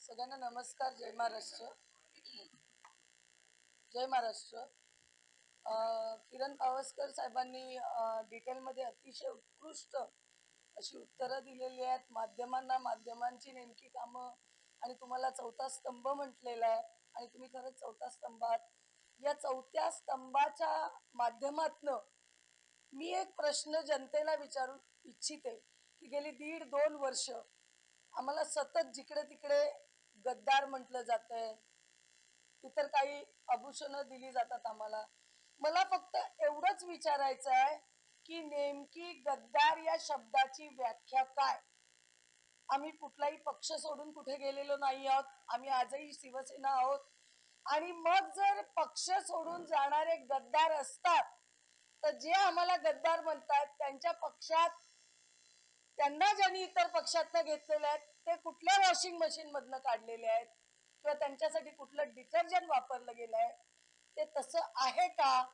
सगळ्यांना नमस्कार जय महाराष्ट्र. जय महाराष्ट्र. अं, किरण पावसकर साहेबांनी डिटेलमध्ये अतिशय उत्कृष्ट अशी उत्तरं दिलेली आहेत. माध्यमांना माध्यमांची नेमकी कामं आणि तुम्हाला चौथा स्तंभ म्हटलेला आहे आणि तुम्ही खरंच चौथा स्तंभ आहात या चौथ्या स्तंभाच्या माध्यमातनं मी एक प्रश्न जनतेला विचारू इच्छिते की गेली दीड दोन वर्ष आम्हाला सतत जिकडे तिकडे गद्दार म्हटलं जातंय. इतर काही आभूषणं दिली जातात आम्हाला. मला फक्त एवढंच विचारायचं आहे की नेमकी गद्दार या शब्दाची व्याख्या काय? आम्ही कुठलाही पक्ष सोडून कुठे गेलेलो नाही आहोत. आम्ही आजही शिवसेना आहोत. आणि मग जर पक्ष सोडून जाणारे गद्दार असतात तर जे आम्हाला गद्दार म्हणतात त्यांच्या पक्षात त्यांना ज्यांनी इतर पक्षातनं घेतलेले आहेत ते कुठल्या वॉशिंग मशीन मधनं काढलेले आहेत किंवा त्यांच्यासाठी कुठलं डिटर्जंट वापरलं गेलं आहे ते तसं आहे का?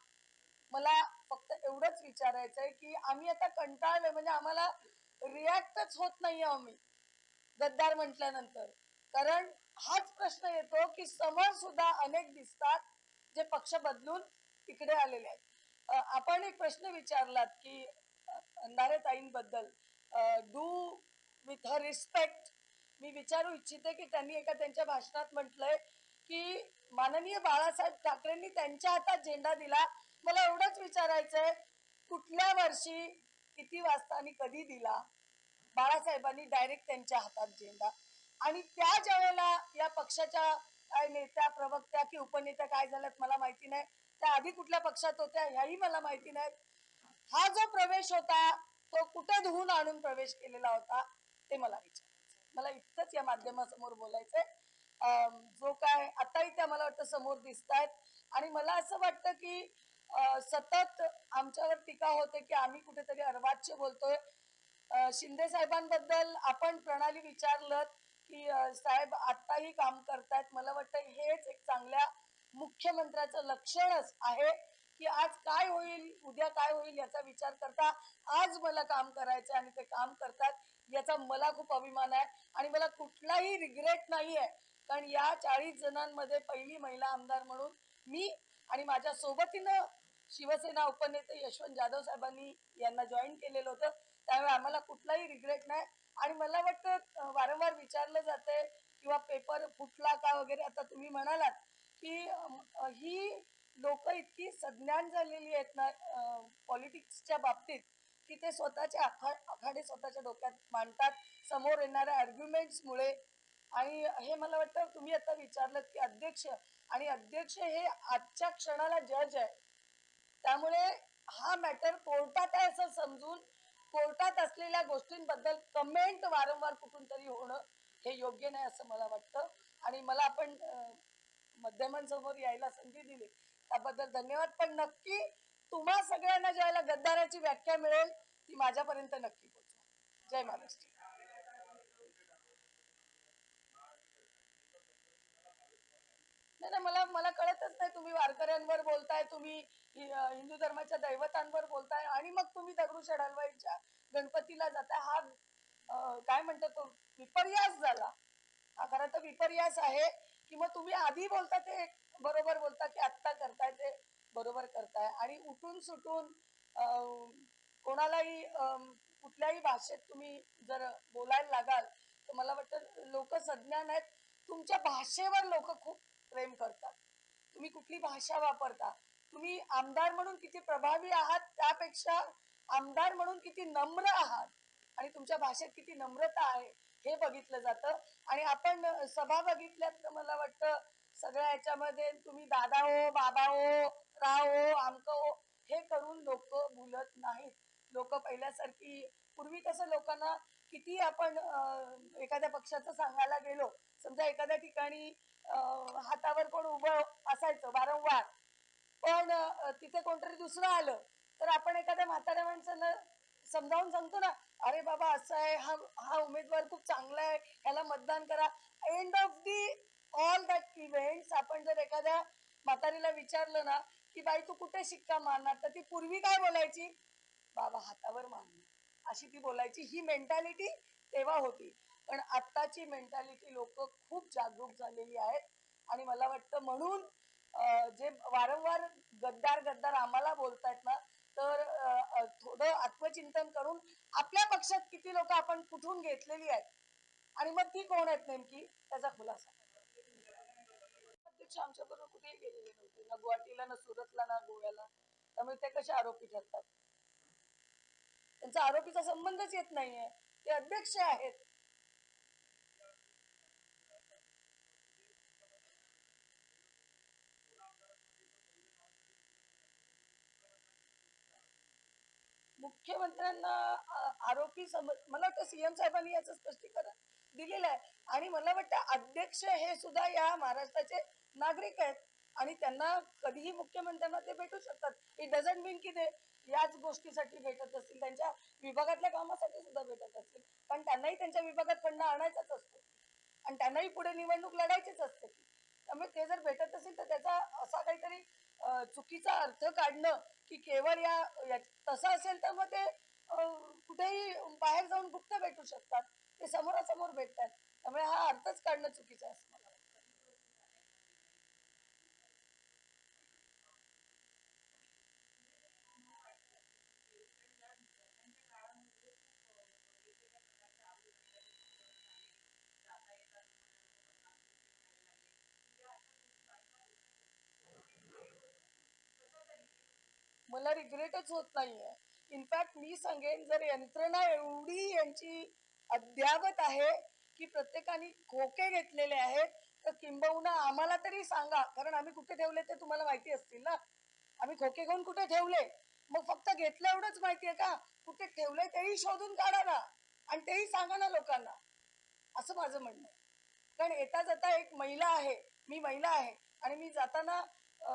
मला फक्त एवढंच विचारायचं आहे की आम्ही आता कंटाळलोय म्हणजे आम्हाला रिॲक्टच होत नाही आम्ही गद्दार म्हटल्यानंतर. कारण हाच प्रश्न येतो की समोर सुद्धा अनेक दिसतात जे पक्ष बदलून इकडे आलेले आहेत. आपण एक प्रश्न विचारलात की अंधारे ताईंबद्दल डू विथ हर रिस्पेक्ट मी विचारू इच्छिते की त्यांनी एका त्यांच्या भाषणात म्हटलंय की माननीय बाळासाहेब ठाकरेंनी त्यांच्या हातात झेंडा दिला. मला एवढंच विचारायचं आहे कुठल्या वर्षी किती वाजता आणि कधी दिला? बाळासाहेबांनी डायरेक्ट त्यांच्या हातात झेंडा. आणि त्या ज्या वेळेला या पक्षाच्या काय नेत्या प्रवक्त्या की उपनेत्या काय झाल्यात मला माहिती नाही. त्या आधी कुठल्या पक्षात होत्या ह्याही मला माहिती नाही. हा जो प्रवेश होता तो कुठे धुवून आणून प्रवेश केलेला होता ते मला विचारायचं मला इतकंच या माध्यमासमोर बोलायचंय. जो काय आताही त्या मला वाटतं समोर दिसत आहेत आणि मला असं वाटतं की सतत आमच्यावर टीका होते की आम्ही कुठेतरी अर्वाच्य बोलतोय. शिंदे साहेबांबद्दल आपण प्रणाली विचारलं की साहेब आत्ताही काम करतायत. मला वाटतं हेच एक चांगल्या मुख्यमंत्र्याचं लक्षणच आहे. की आज काय होईल उद्या काय होईल याचा विचार करता आज मला काम करायचं आणि ते काम करतात याचा मला खूप अभिमान आहे आणि मला कुठलाही रिग्रेट नाही आहे कारण या चाळीस जणांमध्ये पहिली महिला आमदार म्हणून मी आणि माझ्या सोबतीनं शिवसेना उपनेते यशवंत जाधव साहेबांनी यांना जॉईन केलेलं होतं. त्यामुळे आम्हाला कुठलाही रिग्रेट नाही. आणि मला वाटतं वारंवार विचारलं जातंय किंवा पेपर फुटला का वगैरे आता तुम्ही म्हणालात की ही लोक इतकी सज्ञान झालेली आहेत ना पॉलिटिक्सच्या बाबतीत की ते स्वतःचे आखा आखाडे स्वतःच्या डोक्यात मांडतात. समोर येणाऱ्या आर्ग्युमेंट्समुळे आणि हे मला वाटतं तुम्ही आता विचारलं की अध्यक्ष आणि अध्यक्ष हे आजच्या क्षणाला जज आहे. त्यामुळे हा मॅटर कोर्टात आहे असं समजून कोर्टात असलेल्या गोष्टींबद्दल कमेंट वारंवार कुठून तरी होणं हे योग्य नाही असं मला वाटतं. आणि मला आपण माध्यमांसमोर यायला संधी दिली. त्याबद्दल धन्यवाद. पण नक्की तुम्हा सगळ्यांना ज्याला गद्दाराची व्याख्या मिळेल ती माझ्यापर्यंत नक्की पोहोचवा. जय महाराष्ट्र. नाही मला मला कळतच नाही तुम्ही वारकऱ्यांवर बोलताय तुम्ही हिंदू धर्माच्या दैवतांवर बोलताय आणि मग तुम्ही दगडूशेठ हलवाईच्या गणपतीला जाताय. हा काय म्हणतात तो विपर्यास झाला. हा खरं तर विपर्यास आहे की मग तुम्ही आधी बोलता ते बरोबर बोलता की आत्ता करताय ते बरोबर करताय. आणि उठून सुटून कोणालाही कुठल्याही भाषेत तुम्ही जर बोलायला लागाल तर मला वाटतं लोक सज्ञान आहेत. तुमच्या भाषेवर लोक खूप प्रेम करतात. तुम्ही कुठली भाषा वापरता? तुम्ही आमदार म्हणून किती प्रभावी आहात त्यापेक्षा आमदार म्हणून किती नम्र आहात? आणि तुमच्या भाषेत किती नम्रता आहे हे बघितलं जातं. आणि आपण सभा बघितल्यात तर मला वाटतं सगळ्या याच्यामध्ये तुम्ही दादा हो बाबा हो राव हो आमक हो हे करून लोक बोलत नाहीत. लोक पहिल्यासारखी पूर्वी कसं लोकांना किती आपण एखाद्या पक्षाचं सांगायला गेलो समजा एखाद्या ठिकाणी हातावर कोण उभं असायचं वारंवार पण तिथे कोणतरी दुसरं आलं तर आपण एखाद्या म्हाताऱ्या माणसानं समजावून सांगतो ना अरे बाबा असं आहे हा हा उमेदवार खूप चांगला आहे ह्याला मतदान करा. End of the all that events आपण जर एखाद्या म्हातारीला विचारलं ना की बाई तू कुठे शिक्का मारणार? तर ती पूर्वी काय बोलायची? बाबा हातावर मारणार. अशी ती बोलायची. ही मेंटॅलिटी तेव्हा होती. पण आत्ताची मेंटॅलिटी लोक खूप जागरूक झालेली आहेत. आणि मला वाटतं म्हणून जे वारंवार गद्दार गद्दार आम्हाला बोलतायत ना तर थोडं आत्मचिंतन करून आपल्या पक्षात किती लोक आपण कुठून घेतलेली आहेत? आणि मग ती कोण आहेत नेमकी? त्याचा खुलासा. अध्यक्ष आमच्या बरोबर कुठेही गेलेले नव्हते. ना गुवाहाटीला ना सुरतला ना गोव्याला. त्यामुळे ते कसे आरोपी ठरतात? त्यांचा आरोपीचा संबंधच येत नाहीये. ते अध्यक्ष आहेत. मुख्यमंत्र्यांना आरोपी सम मला तर सीएम साहेबांनी याचं स्पष्टीकरण दिलेलं आहे. आणि मला वाटतं अध्यक्ष हे सुद्धा या महाराष्ट्राचे नागरिक आहेत आणि त्यांना कधीही मुख्यमंत्र्यांना ते भेटू शकतात. इट डझंट मीन की ते याच गोष्टीसाठी भेटत असतील. त्यांच्या विभागातल्या कामासाठी सुद्धा भेटत असतील. पण त्यांनाही त्यांच्या विभागात फंड आणायचाच असतो. आणि त्यांनाही पुढे निवडणूक लढायचीच असते. त्यामुळे ते जर भेटत असेल तर त्याचा असा काहीतरी चुकीचा अर्थ काढणं की केवळ या या- तसं असेल तर मग ते कुठेही बाहेर जाऊन गुप्त भेटू शकतात. ते समोरासमोर भेटतात. त्यामुळे हा अर्थच काढणं चुकीचं असतं. मला रिग्रेटच होत नाहीये. इनफॅक्ट मी सांगेन जर यंत्रणा एवढी यांची अद्यावत आहे की प्रत्येकाने खोके घेतलेले आहेत तर किंबहुना आम्हाला तरी सांगा. कारण आम्ही कुठे ठेवले ते तुम्हाला माहिती असतील ना? आम्ही खोके घेऊन कुठे ठेवले? मग फक्त घेतलं एवढंच माहिती आहे का? कुठे ठेवले तेही शोधून काढा ना. आणि तेही सांगा ना लोकांना. असं माझं म्हणणं आहे. कारण येता जाता एक महिला आहे. मी महिला आहे. आणि मी जाताना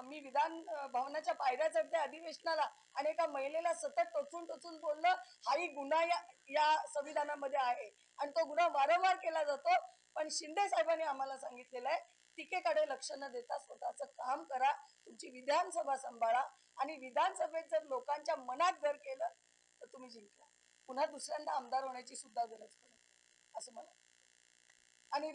मी विधान भवनाच्या पायऱ्या चढते अधिवेशनाला आणि एका महिलेला सतत टोचून टोचून बोलणं हाही गुन्हा या या संविधानामध्ये आहे. आणि तो गुन्हा वारंवार केला जातो. पण शिंदे साहेबांनी आम्हाला सांगितलेलं आहे टीकेकडे लक्ष न देता स्वतःचं काम करा तुमची विधानसभा सांभाळा आणि विधानसभेत जर लोकांच्या मनात घर केलं तर तुम्ही जिंकला पुन्हा दुसऱ्यांदा आमदार होण्याची सुद्धा गरज पडेल नाही. असं मला आणि